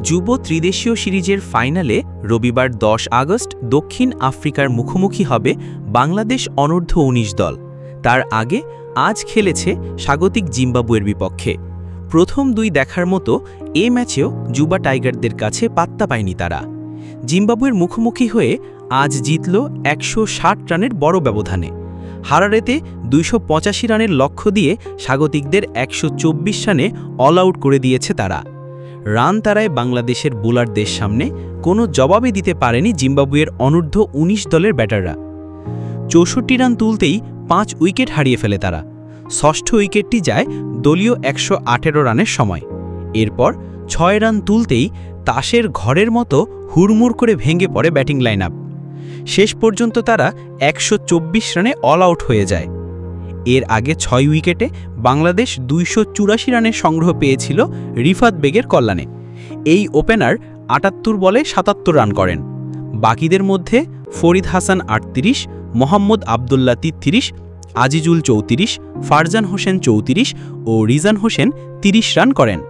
যুব ত্রিদেশীয় সিরিজের ফাইনালে রবিবার দশ আগস্ট দক্ষিণ আফ্রিকার মুখোমুখি হবে বাংলাদেশ অনূর্ধ্ব ১৯ দল। তার আগে আজ খেলেছে স্বাগতিক জিম্বাবুয়ের বিপক্ষে। প্রথম দুই দেখার মতো এ ম্যাচেও যুবা টাইগারদের কাছে পাত্তা পায়নি তারা। জিম্বাবুয়ের মুখোমুখি হয়ে আজ জিতল একশো ষাট রানের বড় ব্যবধানে। হারারেতে দুইশ পঁচাশি রানের লক্ষ্য দিয়ে স্বাগতিকদের একশো চব্বিশ রানে অল আউট করে দিয়েছে তারা। রান তারায় বাংলাদেশের বোলারদের সামনে কোনো জবাবে দিতে পারেনি জিম্বাবুয়ের অনূর্ধ্ব ১৯ দলের ব্যাটাররা। চৌষট্টি রান তুলতেই পাঁচ উইকেট হারিয়ে ফেলে তারা। ষষ্ঠ উইকেটটি যায় দলীয় একশো আঠেরো রানের সময়। এরপর ছয় রান তুলতেই তাসের ঘরের মতো হুড়মুড় করে ভেঙে পড়ে ব্যাটিং লাইন শেষ পর্যন্ত তারা একশো চব্বিশ রানে অল আউট হয়ে যায়। এর আগে ছয় উইকেটে বাংলাদেশ দুইশো চুরাশি রানের সংগ্রহ পেয়েছিল রিফাত বেগের কল্যাণে। এই ওপেনার আটাত্তর বলে সাতাত্তর রান করেন। বাকিদের মধ্যে ফরিদ হাসান আটত্রিশ, মোহাম্মদ আবদুল্লা তিত্রিশ, আজিজুল চৌত্রিশ, ফারজান হোসেন চৌত্রিশ ও রিজান হোসেন তিরিশ রান করেন।